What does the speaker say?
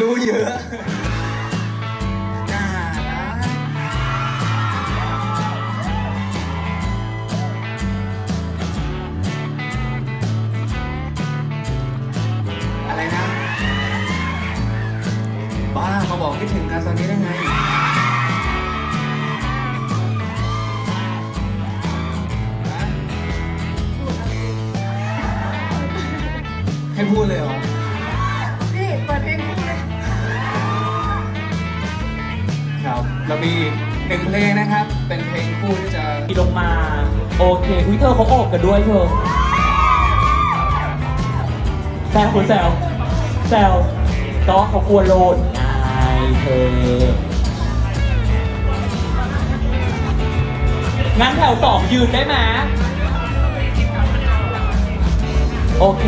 รู้เยอะน่ารักอะไรนะ บ้ามาบอกคิดถึงกันตอนนี้ได้ไง ให้พูดเลยเหรอ เรามีหนึ่งเพลงนะครับ เป็นเพลงคู่ที่จะมีลงมา โอเคอุ้ยเธอเขาออกกันด้วยเธอแซวคุณแซวแซวก็เขากลัวโลดไงเธองั้นแถวสองยืนได้ไหมโอเค